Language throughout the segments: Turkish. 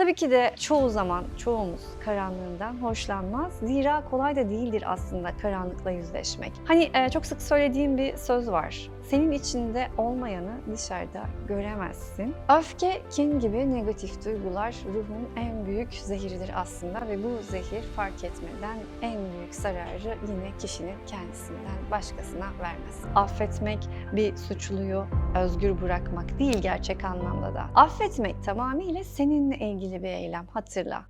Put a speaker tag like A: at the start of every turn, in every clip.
A: Tabii ki de çoğu zaman çoğumuz karanlığından hoşlanmaz. Zira kolay da değildir aslında karanlıkla yüzleşmek. Hani çok sık söylediğim bir söz var. Senin içinde olmayanı dışarıda göremezsin. Öfke, kin gibi negatif duygular ruhun en büyük zehiridir aslında ve bu zehir fark etmeden en büyük zararı yine kişinin kendisinden başkasına vermez. Affetmek bir suçluyu özgür bırakmak değil gerçek anlamda da. Affetmek tamamıyla seninle ilgili bir eylem hatırla.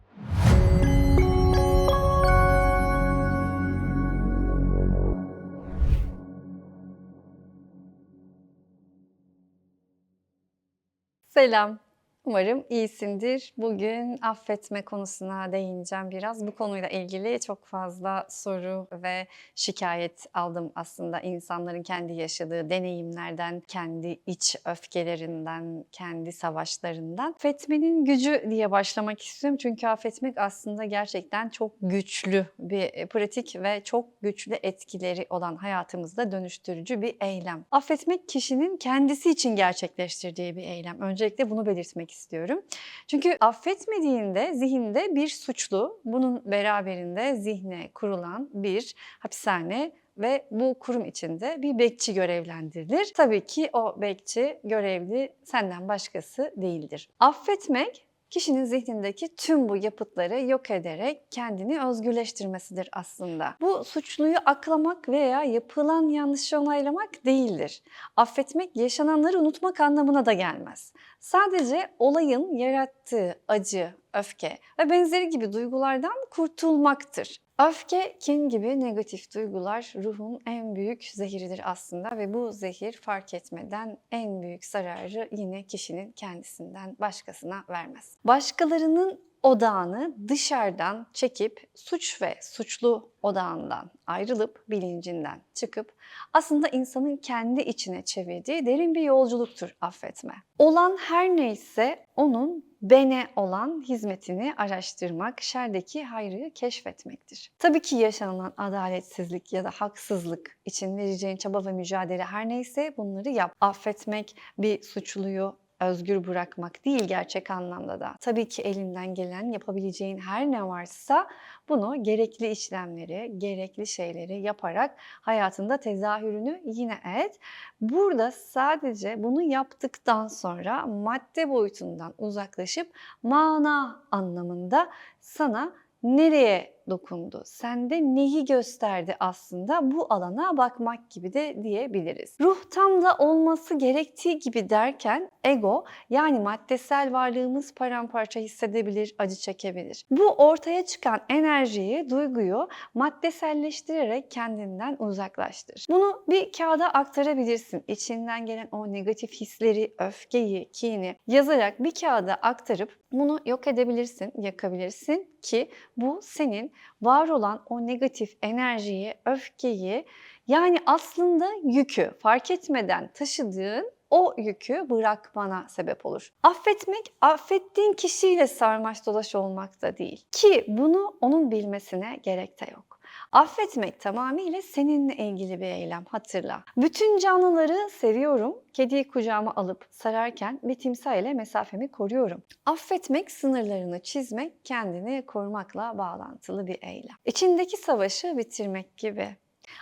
A: Selam. Umarım iyisindir. Bugün affetme konusuna değineceğim biraz. Bu konuyla ilgili çok fazla soru ve şikayet aldım aslında insanların kendi yaşadığı deneyimlerden, kendi iç öfkelerinden, kendi savaşlarından. Affetmenin gücü diye başlamak istiyorum. Çünkü affetmek aslında gerçekten çok güçlü bir pratik ve çok güçlü etkileri olan hayatımızda dönüştürücü bir eylem. Affetmek kişinin kendisi için gerçekleştirdiği bir eylem. Öncelikle bunu belirtmek istiyorum. Çünkü affetmediğinde zihinde bir suçlu, bunun beraberinde zihne kurulan bir hapishane ve bu kurum içinde bir bekçi görevlendirilir. Tabii ki o bekçi görevli senden başkası değildir. Affetmek kişinin zihnindeki tüm bu yapıtları yok ederek kendini özgürleştirmesidir aslında. Bu suçluyu aklamak veya yapılan yanlışı onaylamak değildir. Affetmek yaşananları unutmak anlamına da gelmez. Sadece olayın yarattığı acı, öfke ve benzeri gibi duygulardan kurtulmaktır. Öfke, kin gibi negatif duygular ruhun en büyük zehiridir aslında ve bu zehir fark etmeden en büyük zararı yine kişinin kendisinden başkasına vermez. Başkalarının odağını dışarıdan çekip suç ve suçlu odağından ayrılıp bilincinden çıkıp aslında insanın kendi içine çevirdiği derin bir yolculuktur affetme. Olan her neyse onun bene olan hizmetini araştırmak, şerdeki hayrı keşfetmektir. Tabii ki yaşanılan adaletsizlik ya da haksızlık için vereceğin çaba ve mücadele her neyse bunları yap. Affetmek bir suçluyu özgür bırakmak değil gerçek anlamda da. Tabii ki elinden gelen yapabileceğin her ne varsa bunu gerekli işlemleri, gerekli şeyleri yaparak hayatında tezahürünü yine et. Burada sadece bunu yaptıktan sonra madde boyutundan uzaklaşıp mana anlamında sana nereye dokundu? Sende neyi gösterdi aslında? Bu alana bakmak gibi de diyebiliriz. Ruh tam da olması gerektiği gibi derken ego yani maddesel varlığımız paramparça hissedebilir, acı çekebilir. Bu ortaya çıkan enerjiyi, duyguyu maddeselleştirerek kendinden uzaklaştır. Bunu bir kağıda aktarabilirsin. İçinden gelen o negatif hisleri, öfkeyi, kini yazarak bir kağıda aktarıp bunu yok edebilirsin, yakabilirsin ki bu senin var olan o negatif enerjiyi, öfkeyi yani aslında yükü fark etmeden taşıdığın o yükü bırakmana sebep olur. Affetmek, affettiğin kişiyle sarmaş dolaş olmak da değil. Ki bunu onun bilmesine gerek de yok. Affetmek tamamıyla seninle ilgili bir eylem hatırla. Bütün canlıları seviyorum. Kediyi kucağıma alıp sararken bir timsah ile mesafemi koruyorum. Affetmek sınırlarını çizmek, kendini korumakla bağlantılı bir eylem. İçindeki savaşı bitirmek gibi.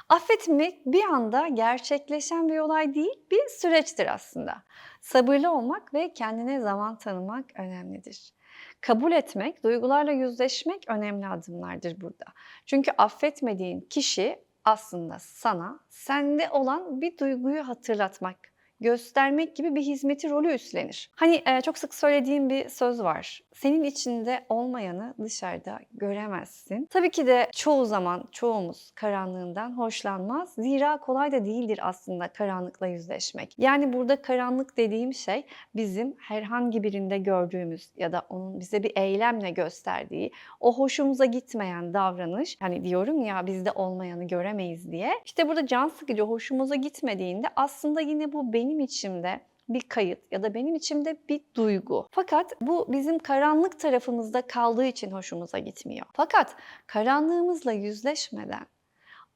A: Affetmek bir anda gerçekleşen bir olay değil, bir süreçtir aslında. Sabırlı olmak ve kendine zaman tanımak önemlidir. Kabul etmek, duygularla yüzleşmek önemli adımlardır burada. Çünkü affetmediğin kişi aslında sana sende olan bir duyguyu hatırlatmak, göstermek gibi bir hizmeti rolü üstlenir. Hani e, çok sık söylediğim bir söz var. Senin içinde olmayanı dışarıda göremezsin. Tabii ki de çoğu zaman çoğumuz karanlığından hoşlanmaz. Zira kolay da değildir aslında karanlıkla yüzleşmek. Yani burada karanlık dediğim şey bizim herhangi birinde gördüğümüz ya da onun bize bir eylemle gösterdiği o hoşumuza gitmeyen davranış. Hani diyorum ya bizde olmayanı göremeyiz diye. İşte burada can sıkıcı hoşumuza gitmediğinde aslında yine bu benim içimde bir kayıt ya da benim içimde bir duygu. Fakat bu bizim karanlık tarafımızda kaldığı için hoşumuza gitmiyor. Fakat karanlığımızla yüzleşmeden,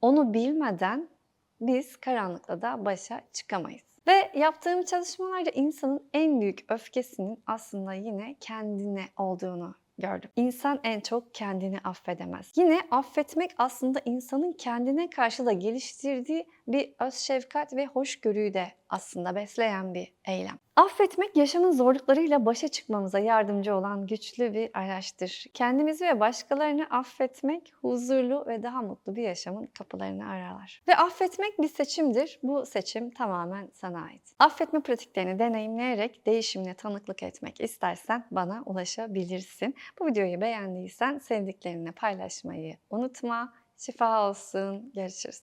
A: onu bilmeden biz karanlıkla da başa çıkamayız. Ve yaptığım çalışmalarca insanın en büyük öfkesinin aslında yine kendine olduğunu gördüm. İnsan en çok kendini affedemez. Yine affetmek aslında insanın kendine karşı da geliştirdiği bir öz şefkat ve hoşgörüyü de aslında besleyen bir eylem. Affetmek yaşamın zorluklarıyla başa çıkmamıza yardımcı olan güçlü bir araçtır. Kendimizi ve başkalarını affetmek huzurlu ve daha mutlu bir yaşamın kapılarını aralar. Ve affetmek bir seçimdir. Bu seçim tamamen sana ait. Affetme pratiklerini deneyimleyerek değişimine tanıklık etmek istersen bana ulaşabilirsin. Bu videoyu beğendiysen sevdiklerine paylaşmayı unutma. Şifa olsun. Görüşürüz.